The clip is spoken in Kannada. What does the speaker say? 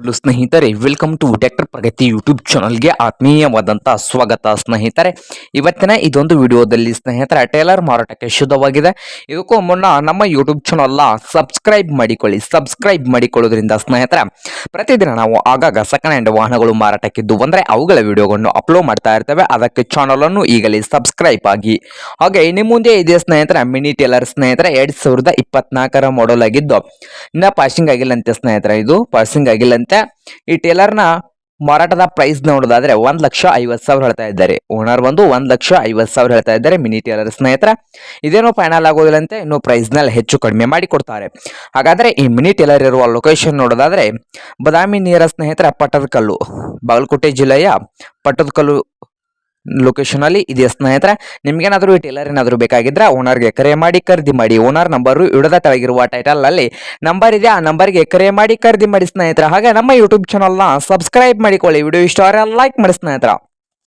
ಹಲೋ ಸ್ನೇಹಿತರೆ welcome to doctor Pragati YouTube ಚಾನಲ್ಗೆ ಆತ್ಮೀಯವಾದಂಥ ಸ್ವಾಗತ ಸ್ನೇಹಿತರೆ. ಇವತ್ತಿನ ಇದೊಂದು ವಿಡಿಯೋದಲ್ಲಿ ಸ್ನೇಹಿತರೆ, ಟೇಲರ್ ಮಾರಾಟಕ್ಕೆ ಶುದ್ಧವಾಗಿದೆ. ಇದಕ್ಕೂ ಮುನ್ನ ನಮ್ಮ ಯೂಟ್ಯೂಬ್ ಚಾನಲ್ನ ಸಬ್ಸ್ಕ್ರೈಬ್ ಮಾಡಿಕೊಳ್ಳಿ. ಸಬ್ಸ್ಕ್ರೈಬ್ ಮಾಡಿಕೊಳ್ಳೋದ್ರಿಂದ ಸ್ನೇಹಿತರೆ, ಪ್ರತಿದಿನ ನಾವು ಆಗಾಗ ಸೆಕೆಂಡ್ ಹ್ಯಾಂಡ್ ವಾಹನಗಳು ಮಾರಾಟಕ್ಕಿದ್ದು ಅಂದರೆ ಅವುಗಳ ವಿಡಿಯೋಗಳನ್ನು ಅಪ್ಲೋಡ್ ಮಾಡ್ತಾ ಇರ್ತೇವೆ. ಅದಕ್ಕೆ ಚಾನಲನ್ನು ಈಗಲೇ ಸಬ್ಸ್ಕ್ರೈಬ್ ಆಗಿ. ಹಾಗೆ ಇನ್ನು ಮುಂದೆ ಇದೆ ಸ್ನೇಹಿತರೆ ಮಿನಿ ಟೇಲರ್ ಸ್ನೇಹಿತರೆ, ಎರಡು ಸಾವಿರದ ಇಪ್ಪತ್ನಾಲ್ಕರ ಮಾಡಲ್ ಆಗಿದ್ದು, ಇನ್ನು ಪಾಸಿಂಗ್ ಆಗಿಲ್ಲಂತೆ ಸ್ನೇಹಿತರೆ ಇದು. ಪಾಸಿಂಗ್ ಆಗಿಲ್ಲಂತೆ ಈ ಟೇಲರ್ನ ಮಾರಾಟದ ಪ್ರೈಸ್ ನೋಡೋದಾದ್ರೆ ಒಂದ್ ಲಕ್ಷ ಐವತ್ ಸಾವಿರ ಹೇಳ್ತಾ ಇದ್ದಾರೆ. ಓನರ್ ಬಂದು ಒಂದ್ ಲಕ್ಷ ಐವತ್ ಸಾವಿರ ಹೇಳ್ತಾ ಇದ್ದಾರೆ ಮಿನಿ ಟೇಲರ್ ಸ್ನೇಹಿತರ. ಇದೇನೋ ಫೈನಲ್ ಆಗೋದಿಲ್ಲಂತೆ, ಇನ್ನು ಪ್ರೈಸ್ನಲ್ಲಿ ಹೆಚ್ಚು ಕಡಿಮೆ ಮಾಡಿ ಕೊಡ್ತಾರೆ. ಹಾಗಾದ್ರೆ ಈ ಮಿನಿ ಟೇಲರ್ ಇರುವ ಲೊಕೇಶನ್ ನೋಡೋದಾದ್ರೆ, ಬದಾಮಿ ನೀರ ಸ್ನೇಹಿತರ, ಪಟ್ಟದಕಲ್ಲು, ಬಾಗಲಕೋಟೆ ಜಿಲ್ಲೆಯ ಪಟ್ಟದಕಲ್ಲು ಲೊಕೇಶನ್ ಅಲ್ಲಿ ಇದೆ ಸ್ನೇಹಿತರೆ? ನಿಮ್ಗೇನಾದ್ರೂ ಈ ಟೇಲರ್ ಏನಾದರೂ ಬೇಕಾಗಿದ್ರೆ ಓನರ್ಗೆ ಕರೆ ಮಾಡಿ, ಖರೀದಿ ಮಾಡಿ. ಓನರ್ ನಂಬರು ಇಡದ ಟೈಟಲ್ ಅಲ್ಲಿ ನಂಬರ್ ಇದೆ. ಆ ನಂಬರ್ಗೆ ಕರೆ ಮಾಡಿ, ಖರೀದಿ ಮಾಡಿ ಸ್ನೇಹಿತರೆ. ಹಾಗೆ ನಮ್ಮ ಯೂಟ್ಯೂಬ್ ಚಾನಲ್ನ ಸಬ್ಸ್ಕ್ರೈಬ್ ಮಾಡಿಕೊಳ್ಳಿ. ವಿಡಿಯೋ ಇಷ್ಟ ಲೈಕ್ ಮಾಡಿ ಸ್ನೇಹಿತರ.